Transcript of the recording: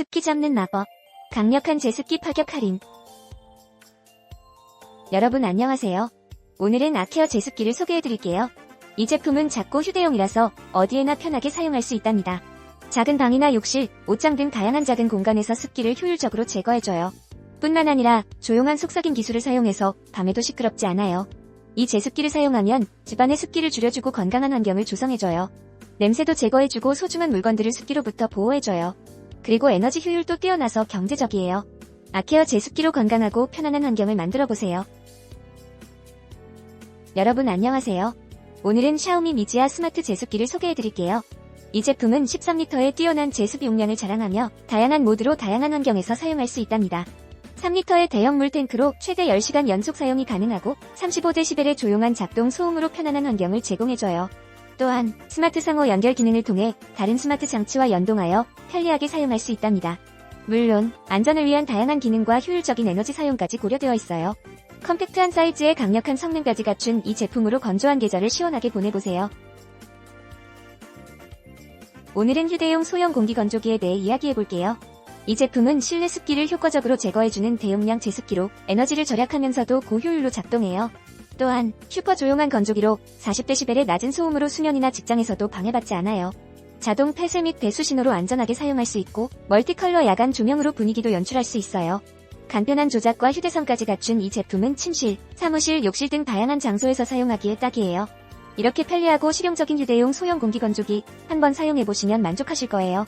습기 잡는 마법. 강력한 제습기 파격 할인. 여러분 안녕하세요. 오늘은 아케어 제습기를 소개해드릴게요. 이 제품은 작고 휴대용이라서 어디에나 편하게 사용할 수 있답니다. 작은 방이나 욕실, 옷장 등 다양한 작은 공간에서 습기를 효율적으로 제거해줘요. 뿐만 아니라 조용한 속삭임 기술을 사용해서 밤에도 시끄럽지 않아요. 이 제습기를 사용하면 집안의 습기를 줄여주고 건강한 환경을 조성해줘요. 냄새도 제거해주고 소중한 물건들을 습기로부터 보호해줘요. 그리고 에너지 효율도 뛰어나서 경제적이에요. 아케어 제습기로 건강하고 편안한 환경을 만들어 보세요. 여러분 안녕하세요. 오늘은 샤오미 미지아 스마트 제습기를 소개해 드릴게요. 이 제품은 13리터의 뛰어난 제습 용량을 자랑하며 다양한 모드로 다양한 환경에서 사용할 수 있답니다. 3리터의 대형 물탱크로 최대 10시간 연속 사용이 가능하고 35dB의 조용한 작동 소음으로 편안한 환경을 제공해줘요. 또한 스마트 상호 연결 기능을 통해 다른 스마트 장치와 연동하여 편리하게 사용할 수 있답니다. 물론 안전을 위한 다양한 기능과 효율적인 에너지 사용까지 고려되어 있어요. 컴팩트한 사이즈에 강력한 성능까지 갖춘 이 제품으로 건조한 계절을 시원하게 보내보세요. 오늘은 휴대용 소형 공기 건조기에 대해 이야기해볼게요. 이 제품은 실내 습기를 효과적으로 제거해주는 대용량 제습기로 에너지를 절약하면서도 고효율로 작동해요. 또한 슈퍼 조용한 건조기로 40dB의 낮은 소음으로 수면이나 직장에서도 방해받지 않아요. 자동 폐쇄 및 배수 신호로 안전하게 사용할 수 있고 멀티컬러 야간 조명으로 분위기도 연출할 수 있어요. 간편한 조작과 휴대성까지 갖춘 이 제품은 침실, 사무실, 욕실 등 다양한 장소에서 사용하기에 딱이에요. 이렇게 편리하고 실용적인 휴대용 소형 공기 건조기 한번 사용해보시면 만족하실 거예요.